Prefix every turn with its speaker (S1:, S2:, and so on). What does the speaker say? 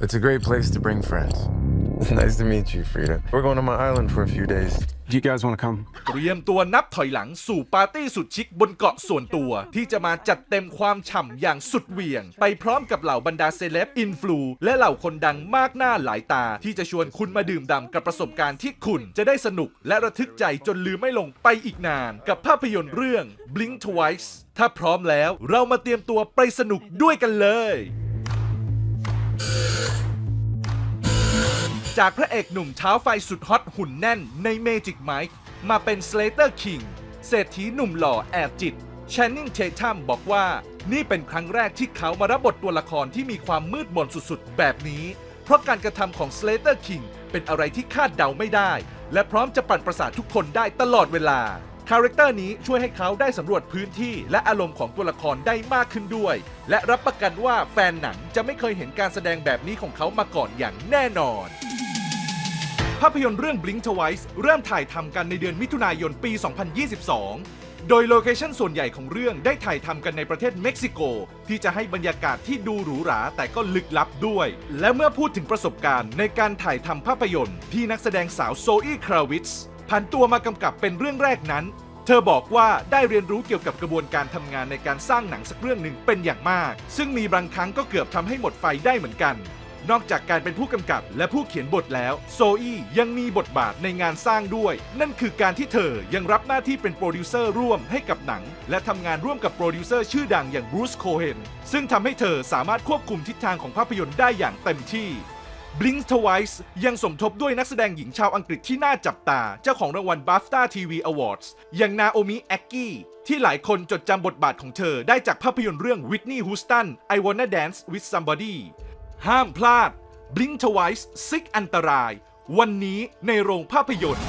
S1: It's a great place to bring friends. nice to meet you, Frida. We're going to my island for a few days.
S2: Do you guys want to come?
S3: เตรียมตัวนับถอยหลังสู่ปาร์ตี้สุดชิคบนเกาะส่วนตัว ที่จะมาจัดเต็มความฉ่ำอย่างสุดเหวี่ยง ไปพร้อมกับเหล่าบรรดาเซเลบอินฟลูและเหล่าคนดังมากหน้าหลายตา ที่จะชวนคุณมาดื่มด่ำกับประสบการณ์ที่คุณจะได้สนุกและระทึกใจจนลืมไม่ลงไปอีกนาน กับภาพยนตร์เรื่อง Blink Twice ถ้าพร้อมแล้วเรามาเตรียมตัวไปสนุกด้วยกันเลย จากพระเอกหนุ่มเท้าไฟสุดฮอตหุ่นแน่นใน Magic Mike มาเป็น Slater King เศรษฐีหนุ่มหล่อแอบจิต Channing Tatum บอกว่า นี่เป็นครั้งแรกที่เขามารับบทตัวละครที่มีความมืดมนสุดๆ แบบนี้ เพราะการกระทำของ Slater King เป็นอะไรที่คาดเดาไม่ได้ และพร้อมจะปั่นประสาททุกคนได้ตลอดเวลา คาแรคเตอร์นี้ช่วยให้เขาได้สำรวจพื้นที่และอารมณ์ของตัวละครได้มากขึ้นด้วย และรับประกันว่าแฟนหนังจะไม่เคยเห็นการแสดงแบบนี้ของเขามาก่อนอย่างแน่นอน ภาพยนตร์เรื่อง Blink Twice เริ่มถ่ายทำกันในเดือนมิถุนายนปี 2022 โดยโลเคชั่นส่วนใหญ่ของเรื่องได้ถ่ายทำกันในประเทศเม็กซิโก ที่จะให้บรรยากาศที่ดูหรูหราแต่ก็ลึกลับด้วย และเมื่อพูดถึงประสบการณ์ในการถ่ายทำภาพยนตร์ที่นักแสดงสาวโซอี้คราวิทส์ ผันตัวมากำกับเป็นเรื่องแรกนั้น เธอบอกว่าได้เรียนรู้เกี่ยวกับกระบวนการทำงานในการสร้างหนังสักเรื่องหนึ่งเป็นอย่างมาก ซึ่งมีบางครั้งก็เกือบทำให้หมดไฟได้เหมือนกัน นอกจากการเป็นผู้กำกับและผู้เขียนบทแล้ว โซอี้ยังมีบทบาทในงานสร้างด้วย นั่นคือการที่เธอยังรับหน้าที่เป็นโปรดิวเซอร์ร่วมให้กับหนัง และทำงานร่วมกับโปรดิวเซอร์ชื่อดังอย่างบรูซโคเฮนซึ่งทำให้เธอสามารถควบคุมทิศทางของภาพยนตร์ได้อย่างเต็มที่ Blink Twice ยังสมทบด้วยนักแสดงหญิงชาวอังกฤษที่น่าจับตา เจ้าของรางวัล BAFTA TV Awards อย่างนาโอมิแอคกกี้ที่หลายคนจดจำบทบาทของเธอได้จากภาพยนตร์เรื่อง Whitney Houston I Wanna Dance with Somebody ห้ามพลาด Blink Twice ซิกอันตราย วันนี้ในโรงภาพยนตร์